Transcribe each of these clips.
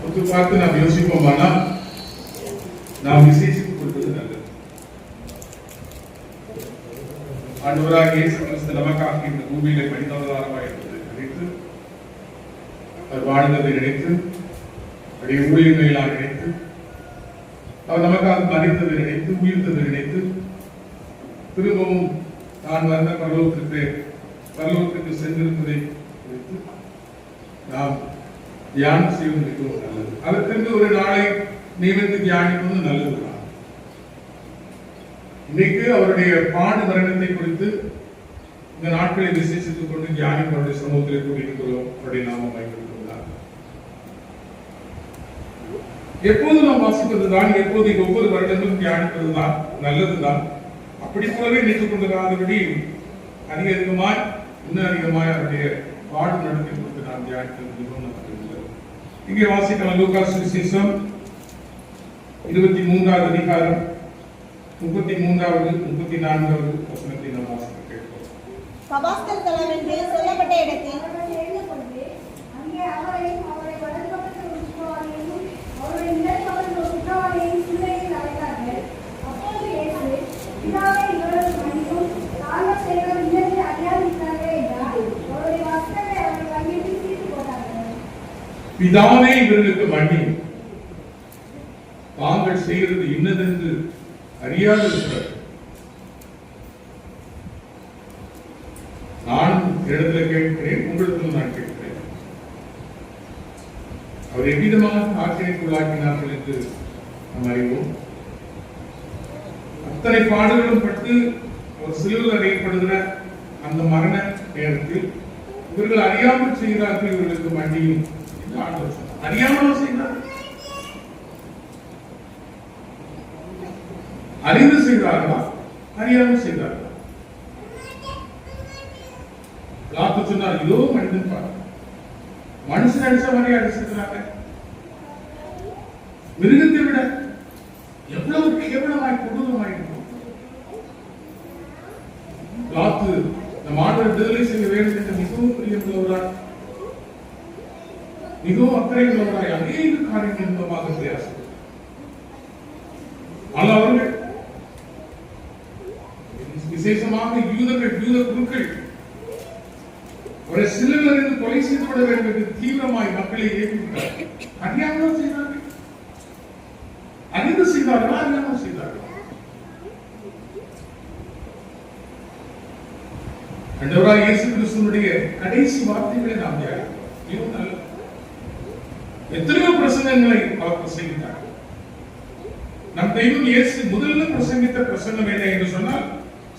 கொஞ்சம் பார்த்து நாம் யோசிப்போமானா நாம் விசேஷித்து கொடுப்பது நல்லது. ஆண்டவராக இயேசு கிறிஸ்து நமக்காக இந்த பூமியில மனிதாதாரமாக நினைத்து அவர் வாழ்ந்ததை நினைத்து அவருடைய ஊழியர்களாக நினைத்து அவர் நமக்காக மறித்ததை நினைத்து உயிர்த்ததை நினைத்து திரும்பவும் தான் வந்த பரலோகத்திற்கு பரலோகத்திற்கு சென்றிருப்பதை குறித்து நாம் தியானம் செய்வது மிகவும் நல்லது அதற்கு ஒரு நாளை நியமித்து தியானிப்பது நல்லதுதான் இன்னைக்கு அவருடைய பாடு மரணத்தை குறித்து இந்த நாட்களை விசேஷித்துக் கொண்டு தியானிப்பு அவருடைய சமூகத்தில் கூட்டியிருக்கிறோம் அவருடைய நாமம் வைத்திருக்கிறார் எப்போது நாம் வாசிப்பதுதான் எப்போது ஒவ்வொரு வருடங்களும் தியானிப்பதுதான் நல்லதுதான் அப்படி போலவே நினைத்துக் கொண்டிருக்காதபடி அதிக அதிகமாய் இன்னும் அதிகமாய் அவருடைய பாடு நடத்தி கொடுத்து நாம் தியானிப்பது மிகவும் நல்லது இங்கே வாசிக்கலாம் லூகாஸ் விசேஷம் இருபத்தி மூன்றாவது அதிகாரம் முப்பத்தி மூன்றாவது முப்பத்தி நான்காவது வசனத்தை நாம் வாசிக்க கேட்போம். சபாஸ்கர் தலம் என்று சொல்லப்பட்ட இடத்தில் அங்கே அவரை இதானே இவர்களுக்கு மன்னி தாங்கள் செய்கிறது இன்னதென்று அறியாது இருக்கிறார் நான் இடத்துல கேட்கிறேன் உங்களிடத்தில் நான் கேட்கிறேன். அவர் எவ்விதமாக ஆச்சரியக்குள்ளாக்கினார்கள் என்று நாம் அறிவோம். அத்தனை பாடுகளும் பட்டு அவர் சிலுவில் அறியப்படுகிற அந்த மரண நேரத்தில் இவர்கள் அறியாமல் செய்கிறார்கள் இவர்களுக்கு மண்டியும் ஆண்டவர் சொன்னார். அறியாமல் செய்தார். அறிந்து செய்தார்களா? அறியாமல் செய்தார்களா? பிளாத்து சொன்னார் இதோ மனிதன் பாரு மனுஷன் அடிச்ச மாதிரி அடிச்சிருக்கிறாங்க. மிருகத்தை விட எவ்வளவு கேவலமாய் கொடூரமாய் இருக்கும் பிளாத்து நம் ஆண்டவர் விடுதலை செய்ய வேண்டும் என்று மிகவும் பிரியமுள்ளவராய் மிகவும் அக்கறை உள்ளவராய் அநேக இன்பமாக மூலமாக ஆனால் அவர்கள் விசேஷமாக யூதர்கள் யூத குருக்கள் அவரை சிலுவையிலிருந்து கொலை செய்து விட வேண்டும் என்று தீவிரமாய் மக்களை ஏற்றுவிட்டார்கள் அறியாமல் செய்தார்கள். அறிந்து செய்தார்களா. அறியாமல் செய்தார்களா. இயேசு கிறிஸ்துவனுடைய கடைசி வார்த்தைகளை நாம் எத்தனையோ பிரசங்கங்களை அவர் பிரசங்கித்தார். நம் தெய்வம் இயேசு முதல்ல பிரசங்கித்த பிரசங்கம் என்ன என்று சொன்னால்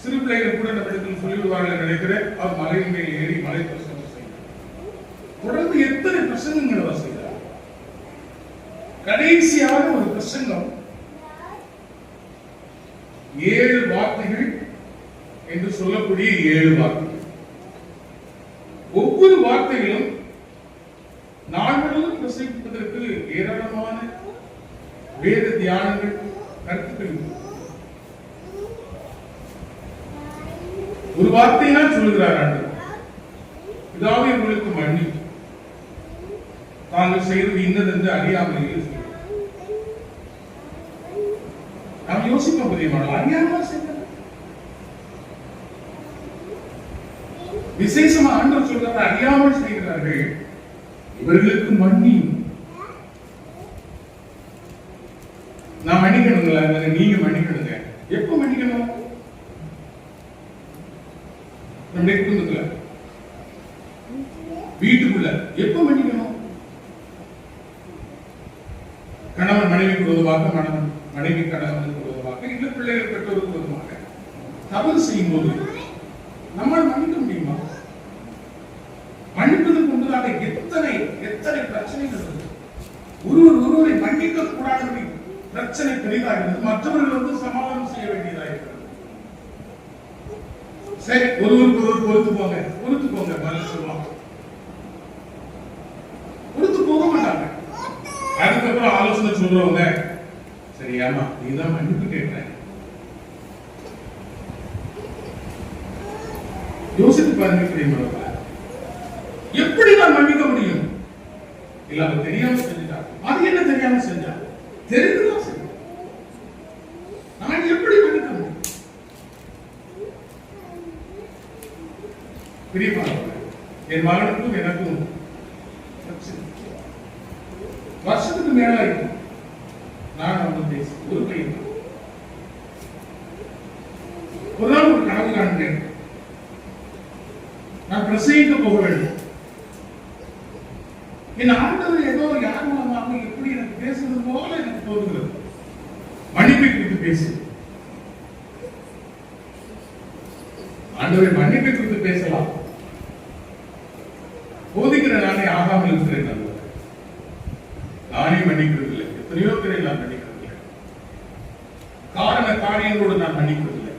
சிறு பிள்ளைகள் கூட நம்ம இடத்தில் சொல்லிவிடுவார்கள் நினைக்கிறேன். அவர் மலையின் மேல் ஏறி மலை பிரசங்கம் செய்தார். தொடர்ந்து எத்தனை பிரசங்கங்கள் அவர் செய்தார். கடைசியாக ஒரு பிரசங்கம் ஏழு வார்த்தைகள் என்று சொல்லக்கூடிய ஏழு வார்த்தைகள். ஒவ்வொரு வார்த்தைகளும் நாள் ஏராளமான வேத தியானங்கள் கருத்துக்கள் ஒரு வார்த்தையினால் சொல்லுகிறார் ஆண்டவர் பிதாவே உங்களுக்கு மன்னி தாங்கள் செய்வது இன்னதென்று அறியாமலேயே நாம் யோசிக்க முடியுமா அறியாமல் செய்கிறது விசேஷமா ஆண்டவர் சொல்றாரு அறியாமல் செய்கிறார்கள். இவர்களுக்கு மன்னியும். நான் மன்னிக்கணுங்களா நீங்க மன்னிக்கணுங்க. எப்ப மன்னிக்கணும்? நம்முடைய குடும்பத்துல. வீட்டுக்குள்ள. எப்ப மன்னிக்கணும்? கணவன் மனைவி உதவாக மனம் மனைவி கணவனுக்கு உதவாக இல்ல பிள்ளைகள் பெற்றோருக்கு உதவாக. தவறு செய்யும் போது நம்மால் பிரச்சனை பெரிதாகிறது. மற்றவர்கள் வந்து சமாதானம் செய்ய வேண்டியதாகிறது சரி ஒருவருக்கு ஒருவர் பொறுத்து போங்க பொறுத்து போங்க பதில் சொல்லுவாங்க பொறுத்து போக மாட்டாங்க. அதுக்கப்புறம் ஆலோசனை சொல்றவங்க சரியாமா நீதான் மன்னிப்பு கேட்கிற. யோசித்து பாருங்க பிரியமானவர்கள எப்படி நான் மன்னிக்க முடியும்? இல்ல அவன் தெரியாம செஞ்சுட்டான் அது என்ன தெரியாம செஞ்சான் பிரியமானவர்களே என் மகனுக்கும் எனக்கும் வருஷத்துக்கு மேலா இருக்கும். நான் அவன் பேசி ஒரு பையன். ஒரு நாள் ஒரு கனவு காண்கிறேன். நான் பிரசங்கிக்க போக வேண்டும். என் ஆண்டவர் ஏதோ யார் மூலமாக எப்படி எனக்கு பேசுறது போல எனக்கு தோன்றுகிறது. மன்னிப்பை குறித்து பேசு ஆண்டவரை மன்னிப்பை குறித்து பேசலாம். போதிக்கிற நானே ஆகாமல் இருக்கிறேன் நல்லவர் நானே மன்னிக்கிறது இல்லை எத்தனையோ பேரை நான் மன்னிக்கிறது இல்லை காரண காரியங்களோடு நான் மன்னிக்கிறது இல்லை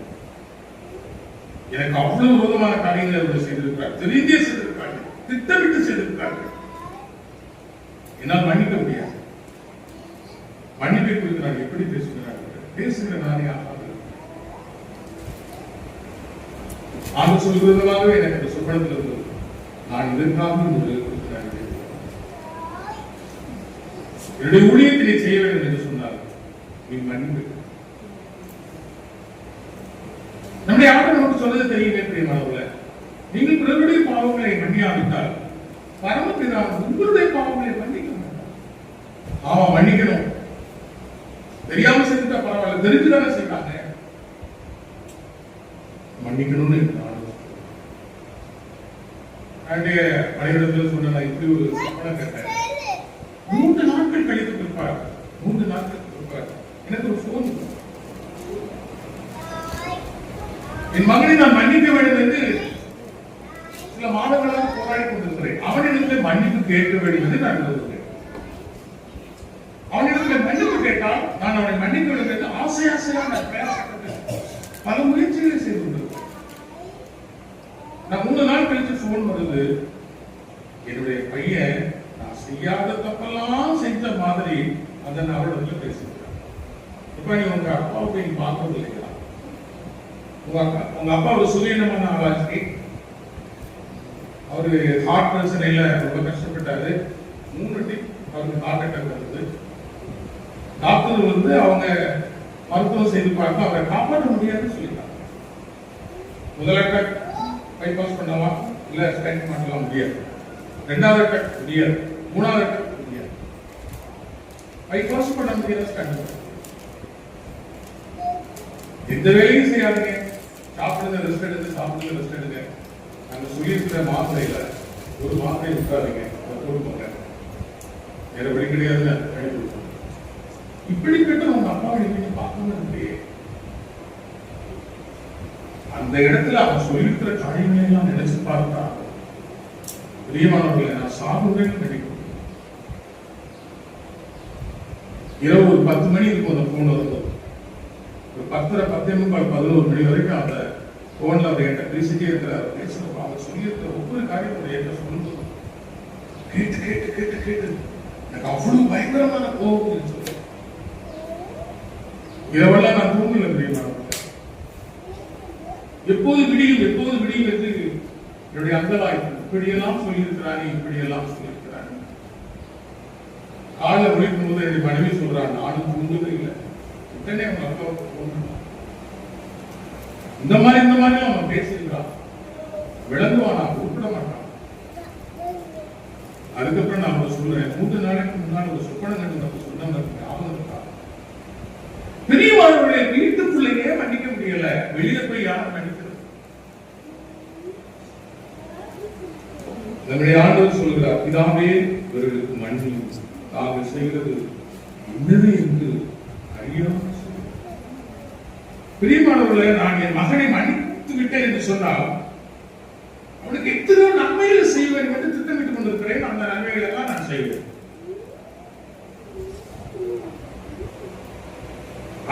எனக்கு அவ்வளவு விரோதமான காரியங்களை அவர்கள் செய்திருக்கிறார். தெரிந்தே செய்திருக்கிறார்கள். திட்டமிட்டு செய்திருக்கிறார்கள். என்னால் மன்னிக்க முடியாது. மன்னிப்பை குறித்து நான் எப்படி பேசுகிறேன்? பேசுகிற நானே ஆகாமல் ஆக சொல்கிறதுனாகவே எனக்கு இந்த சுப்பனத்தில் இருந்தது நான் இதற்காக முதலில் என்னுடைய ஊழியத்தை நீ செய்ய வேண்டும் என்று சொன்னார். நீ மன்னிப்பு. நம்முடைய ஆண்டு நமக்கு சொன்னது தெரியுமே பிரியமானவர்களே நீங்கள் பிறருடைய பாவங்களை மன்னியாவிட்டால் பரமபிதா உங்களுடைய பாவங்களை மன்னிக்க மாட்டார். ஆமா மன்னிக்கணும். தெரியாம செஞ்சுட்டா பரவாயில்ல. தெரிஞ்சுதானே செய்வாங்க. மன்னிக்கணும்னு என்னுடைய பணியிடத்தில் சொன்ன நான் இப்படி ஒரு சம்பளம் கேட்டேன். மூன்று நாட்கள் கழித்து பிற்பார் மூன்று நாட்கள் பிற்பார் எனக்கு ஒரு போன் என் மகனை நான் மன்னிக்க வேண்டும் என்று சில மாதங்களாக போராடி கொண்டிருக்கிறேன். அவனிடத்தில் மன்னிப்பு கேட்க வேண்டும் என்று நான் விரும்புகிறேன். அவனிடத்தில் மன்னிப்பு கேட்டால் நான் அவனை மன்னிக்க வேண்டும் என்று ஆசை ஆசையாக நான் பேசப்பட்டு பல முயற்சிகளை செய்து ரொம்ப நாள் கழிச்சு போன் வருது. என்னுடைய பையன் நான் செய்யாத தப்பெல்லாம் செஞ்ச மாதிரி அதை நான் அவளிடத்துல பேசிக்கிறேன் இப்ப நீ உங்க அப்பாவை போய் நீ பார்க்கறது இல்லையா? உங்க அப்பா உங்க அப்பா ஒரு சுயநமான ஆளாச்சு அவரு ஹார்ட் பிரச்சனையில ரொம்ப கஷ்டப்பட்டாரு. மூணு டிப் அவருக்கு ஹார்ட் அட்டாக் வந்தது டாக்டர் வந்து அவங்க மருத்துவம் செய்து பார்த்து அவரை காப்பாற்ற முடியாதுன்னு சொல்லிட்டாங்க. முதலட்ட டைம் பாஸ் பண்ணலாம்? இல்ல ஸ்பெண்ட் பண்ணலாம்? முடியாது ரெண்டாவது அட்டாக் முடியாது மூணாவது அட்டாக் முடியாது பைபாஸ் பண்ண முடியாது ஸ்டென்ட் எந்த வேலையும் செய்யாதீங்க. சாப்பிடுங்க ரெஸ்ட் எடுங்க சாப்பிடுங்க ரெஸ்ட் எடுங்க. நாங்க சொல்லியிருக்கிற மாத்திரையில ஒரு மாத்திரை விட்டாதீங்க அதை கொடுப்பாங்க வேற வழி கிடையாதுன்னு கை இப்படிப்பட்ட உங்க அப்பாவை நீங்க பார்க்கணும் இல்லையே அந்த இடத்துல அவன் சொல்லியிருக்கிற காரியங்களை எல்லாம் நினைச்சு பார்த்தா பிரியமானவர்களை நான் சாகுவேன்னு நினைக்கிறேன் இரவு ஒரு பத்து மணி இருக்கும் அந்த போன் வரும் ஒரு பத்தரை பத்தே முக்கால் பதினோரு மணி வரைக்கும் அந்த போன்ல அவர் என்கிட்ட பேசிட்டே இருக்கிறார். பேசுறப்ப அவர் சொல்லியிருக்கிற ஒவ்வொரு காரியத்தை என்கிட்ட சொல்லுங்க கேட்டு கேட்டு கேட்டு கேட்டு எனக்கு அவ்வளவு பயங்கரமான கோபம் இரவெல்லாம் நான் தூங்கல பிரியமான எப்போது விடியும் எப்போது விடியும் என்று என்னுடைய அந்தலாய் இப்படியெல்லாம் சொல்லியிருக்கிறானே இப்படியெல்லாம் சொல்லியிருக்கிறானே. காலை முடிக்கும் போது என்னுடைய மனைவி சொல்றான் நானும் தூங்கவே இல்லை. உடனே அவங்க அப்பாவுக்கு phone இந்த மாதிரி இந்த மாதிரி அவன் பேசுகிறான் விளங்குவானா? கூப்பிட மாட்டான். அதுக்கப்புறம் நான் அவனை சொல்றேன் மூன்று நாளைக்கு முன்னால் ஒரு சொப்பனை கண்டு நம்ம சொன்னாங்க ஞாபகம் இருக்கா? பெரியவாழ்வுடைய வீட்டுக்குள்ளேயே மன்னிக்க முடியல. வெளியே போய் யாரும் மன்னிக்கிறது நம்முடைய ஆண்டவர் சொல்கிறார் பிதாவே இவர்களுக்கு மன்னியும் தாங்கள் செய்கிறது என்னது என்று அறியாம செய்கிறார்." பிரியமானவர்களே நான் என் மகனை மன்னித்து விட்டேன் என்று சொன்னால் அவனுக்கு எத்தனையோ நன்மைகள் செய்வேன் என்று திட்டமிட்டுக் கொண்டிருக்கிறேன். அந்த நன்மைகள் எல்லாம் நான் செய்வேன்.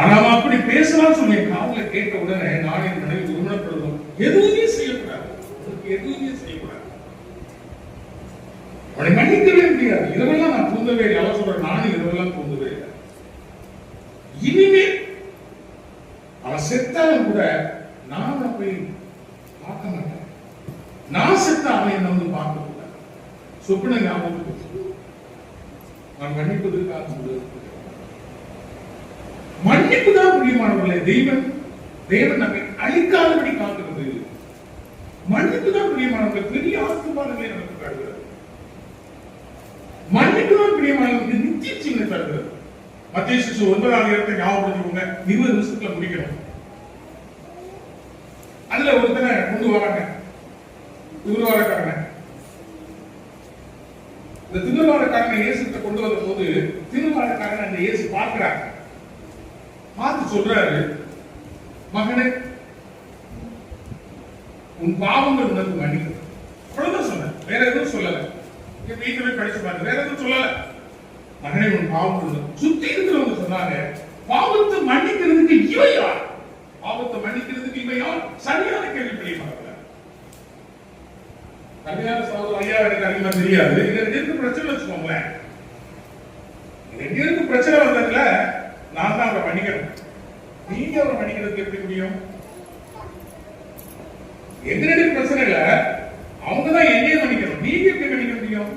ஆனால் அப்படி பேசலாம் சொல்லி என் கேட்ட உடனே நான் என் மனைவி திருமணப்படுவோம் எதுவுமே செய்ய உனக்கு எதுவுமே செய்யக்கூடாது அவனை மன்னிக்கவே முடியாது இரவெல்லாம் நான் தூங்கவே இல்லை அவன் சொல்றேன் நானும் இரவெல்லாம் தூங்கவே இல்லை இனிமேல் அவன் நான் அவனை நான் அவன் என்ன வந்து பார்க்க கூடாது சொப்பன ஞாபகம் நான் மன்னிப்பதற்காக மன்னிப்பு தான் பிரியமானவர்களே தெய்வன் தேவன் நம்மை அழிக்காதபடி காக்கிறது. மன்னிப்பு தான் பிரியமானவர்கள் பெரிய ஆசீர்வாதங்களை நமக்கு காடுகிறது மன்னிப்பு தான் பிரியமானவர்களுக்கு நித்திய சின்ன தருகிறது. மத்திய சிசு ஒன்பதாம் இடத்தை ஞாபகப்படுத்திக்கோங்க. இருபது நிமிஷத்துல முடிக்கணும். அதுல ஒருத்தனை கொண்டு வராங்க. திருவாரக்காரனை இந்த திருவாரக்காரனை இயேசுகிட்ட கொண்டு வந்த போது திருவாரக்காரன் அந்த இயேசு பார்க்கிறார். பார்த்து சொல்றாரு மகனே உன் பாவங்கள் உனக்கு மன்னிக்கும் அவ்வளவுதான் சொன்னேன் வேற எதுவும் சொல்லல. என் வீட்டுல போய் படிச்சு பாருங்க. வேற எதுவும் சொல்லல. மகனே உன் பாவங்கள் சுத்தி இருக்கிறவங்க சொன்னாங்க பாவத்தை மன்னிக்கிறதுக்கு இவையா பாவத்தை மன்னிக்கிறதுக்கு இவையா சரியான கேள்வி பிடிப்பாங்க கல்யாண சகோதரர் ஐயா எனக்கு அதிகமா தெரியாது. இது ரெண்டு இருக்கு பிரச்சனை வச்சுக்கோங்களேன். ரெண்டு இருக்கு பிரச்சனை வந்ததுல நான் தான் அவரை மன்னிக்கணும். நீங்க அவரை பண்ணிக்கிறதுக்கு எப்படி முடியும்? எங்க பிரச்சனை இல்ல அவங்க தான் என்னையே மன்னிக்கணும். நீங்க எப்படி மன்னிக்க முடியும்?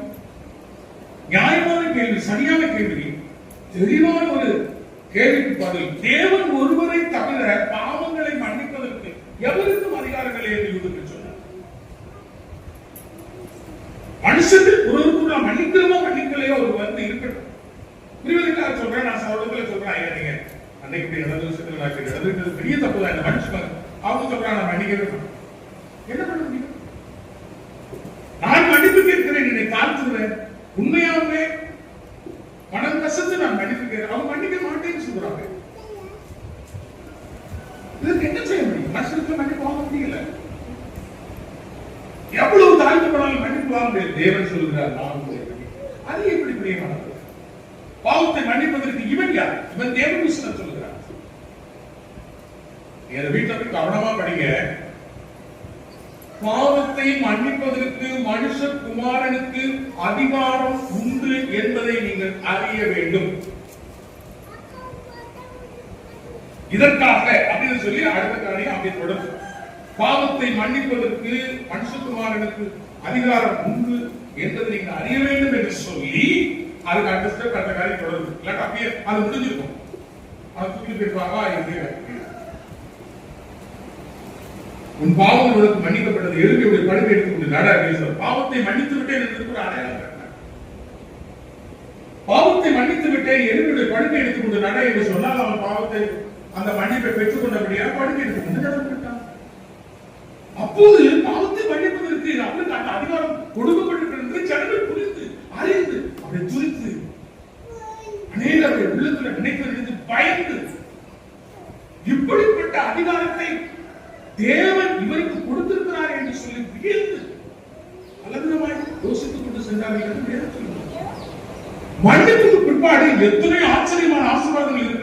நியாயமான கேள்வி சரியான கேள்வி. தெளிவான ஒரு கேள்விக்கு பதில். தேவன் ஒருவரை தவிர பாவங்களை மன்னிப்பதற்கு எவருக்கும் அதிகாரங்களை என்று யூதுக்கு சொன்னார் மனுஷத்தில் ஒருவருக்கு நான் மன்னிக்கிறோமோ மன்னிக்கலையோ ஒரு வந்து இருக்கட்டும். புரிவதற்காக சொல்றேன் நான் சௌரத்துல சொல்றேன் ஐயா நீங்க அன்னைக்கு இப்படி நடந்த விஷயத்துல நான் இப்படி பெரிய தப்பு தான் இந்த மனுஷன் அவங்க சொல்றாங்க நான் மன்னிக்கவே என்ன பண்ண முடியும்? நான் மன்னிப்பு கேட்கிறேன் என்னை தாழ்த்துகிறேன் உண்மையாகவே மனம் கசத்து நான் மன்னிப்பு கேட்கிறேன். அவங்க மன்னிக்க மாட்டேன்னு சொல்றாங்க. இதுக்கு என்ன செய்ய முடியும்? மனுஷனுக்கு மன்னிப்பு வாங்க முடியல. எவ்வளவு தாழ்த்தப்படாமல் மன்னிப்பு வாங்க முடியாது. தேவன் சொல்கிறார் நான் அது எப்படி பாவத்தை மன்னிப்பதற்கு இவன் யார்? இவன் தேவன் விஷயம் சொல்கிறார். என் வீட்டில் போய் கவனமா படிங்க. பாவத்தை மன்னிப்பதற்கு மனுஷ குமாரனுக்கு அதிகாரம் உண்டு என்பதை நீங்கள் அறிய வேண்டும். இதற்காக அப்படின்னு சொல்லி அடுத்த காரியம் அப்படி தொடரும். பாவத்தை மன்னிப்பதற்கு மனுஷகுமாரனுக்கு அதிகாரம் உண்டு என்பதை நீங்கள் அறிய வேண்டும் என்று சொல்லி அதுக்கு அடுத்த ஸ்டெப் அடுத்த காரியம் தொடருது. இல்லாட்டா அப்படியே அது முடிஞ்சிருக்கும். அது தூக்கி போயிருப்பாங்க இது உன் பாவம் உனக்கு மன்னிக்கப்பட்டது. எழுதியுடைய படுக்கை எடுத்துக்கொண்டு நட அப்படின்னு பாவத்தை மன்னித்து விட்டேன் என்று ஒரு அடையாளம் பாவத்தை மன்னித்து விட்டேன். எழுதியுடைய படுக்கை எடுத்துக்கொண்டு நட என்று சொன்னால் அவன் பாவத்தை அந்த மன்னிப்பை பெற்றுக் கொண்டபடியாக படுக்கை எடுத்துக்கொண்டு நடந்துவிட்டான் அப்போது பாவத்தை மன்னிப்பதற்கு அவனுக்கு அந்த அதிகாரம் கொடுக்கப்பட்டிருக்கிறது ஜனங்கள் புரிந்து அறிந்து அப்படி துரித்து அநேகருடைய உள்ளத்துல நினைப்பதிலிருந்து பயந்து இப்படிப்பட்ட அதிகாரத்தை தேவன் இவருக்கு கொடுத்திருக்கிறார் என்று சொல்லி வியந்து பலவிதமாய் யோசித்துக் கொண்டு சென்றார்கள் என்று மன்னிப்புக்கு பிற்பாடு எத்தனை ஆச்சரியமான ஆசீர்வாதங்கள் இருக்கிறது